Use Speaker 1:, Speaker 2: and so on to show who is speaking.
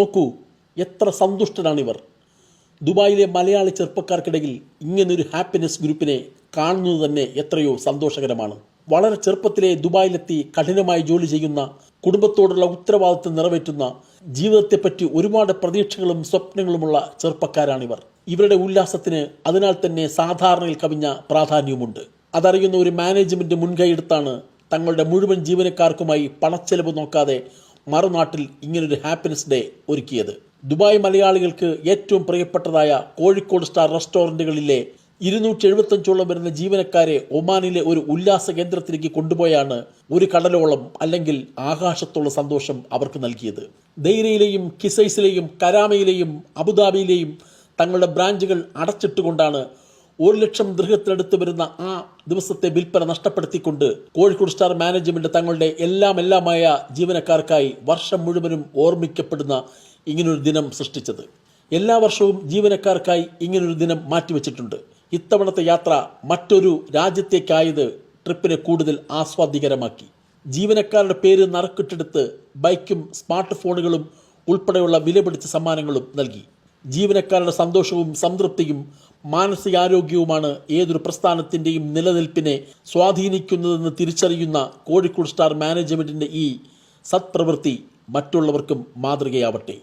Speaker 1: നോക്കൂ എത്ര സന്തുഷ്ടരാണിവർ ദുബായിലെ മലയാളി ചെറുപ്പക്കാർക്കിടയിൽ ഇങ്ങനൊരു ഹാപ്പിനെസ് ഗ്രൂപ്പിനെ കാണുന്നത് തന്നെ എത്രയോ സന്തോഷകരമാണ്. വളരെ ചെറുപ്പത്തിലെ ദുബായിലെത്തി കഠിനമായി ജോലി ചെയ്യുന്ന കുടുംബത്തോടുള്ള ഉത്തരവാദിത്വം നിറവേറ്റുന്ന ജീവിതത്തെപ്പറ്റി ഒരുപാട് പ്രതീക്ഷകളും സ്വപ്നങ്ങളുമുള്ള ചെറുപ്പക്കാരാണിവർ. ഇവരുടെ ഉല്ലാസത്തിന് അതിനാൽ തന്നെ സാധാരണയിൽ കവിഞ്ഞ പ്രാധാന്യവുമുണ്ട്. അതറിയുന്ന ഒരു മാനേജ്മെന്റ് മുൻകൈയെടുത്താണ് തങ്ങളുടെ മുഴുവൻ ജീവനക്കാർക്കുമായി പണച്ചെലവ് നോക്കാതെ മറുനാട്ടിൽ ഇങ്ങനൊരു ഹാപ്പിനെസ് ഡേ ഒരുക്കിയത്. ദുബായ് മലയാളികൾക്ക് ഏറ്റവും പ്രിയപ്പെട്ടതായ കോഴിക്കോട് സ്റ്റാർ റെസ്റ്റോറന്റുകളിലെ ഇരുന്നൂറ്റി എഴുപത്തഞ്ചോളം വരുന്ന ജീവനക്കാരെ ഒമാനിലെ ഒരു ഉല്ലാസ കേന്ദ്രത്തിലേക്ക് കൊണ്ടുപോയാണ് ഒരു കടലോളം അല്ലെങ്കിൽ ആകാശത്തുള്ള സന്തോഷം അവർക്ക് നൽകിയത്. ദൈരയിലെയും കിസൈസിലെയും കരാമയിലെയും അബുദാബിയിലെയും തങ്ങളുടെ ബ്രാഞ്ചുകൾ അടച്ചിട്ടുകൊണ്ടാണ് ഒരു ലക്ഷം ദൃഹത്തിനടുത്ത് വരുന്ന ആ ദിവസത്തെ വിൽപ്പന നഷ്ടപ്പെടുത്തിക്കൊണ്ട് കോഴിക്കോട് സ്റ്റാർ മാനേജ്മെന്റ് തങ്ങളുടെ എല്ലാം എല്ലാമായ ജീവനക്കാർക്കായി വർഷം മുഴുവനും ഓർമ്മിക്കപ്പെടുന്ന ഇങ്ങനൊരു ദിനം സൃഷ്ടിച്ചത്. എല്ലാ വർഷവും ജീവനക്കാർക്കായി ഇങ്ങനൊരു ദിനം മാറ്റിവെച്ചിട്ടുണ്ട്. ഇത്തവണത്തെ യാത്ര മറ്റൊരു രാജ്യത്തേക്കായത് ട്രിപ്പിനെ കൂടുതൽ ആസ്വാദ്യകരമാക്കി. ജീവനക്കാരുടെ പേര് നറുക്കിട്ടെടുത്ത് ബൈക്കും സ്മാർട്ട് ഫോണുകളും ഉൾപ്പെടെയുള്ള വിലപിടിച്ച സമ്മാനങ്ങളും നൽകി. ജീവനക്കാരുടെ സന്തോഷവും സംതൃപ്തിയും മാനസികാരോഗ്യവുമാണ് ഏതൊരു പ്രസ്ഥാനത്തിന്റെയും നിലനിൽപ്പിനെ സ്വാധീനിക്കുന്നതെന്ന് തിരിച്ചറിയുന്ന കോഴിക്കോട് സ്റ്റാർ മാനേജ്മെന്റിന്റെ ഈ സത്പ്രവൃത്തി മറ്റുള്ളവർക്കും മാതൃകയാവട്ടെ.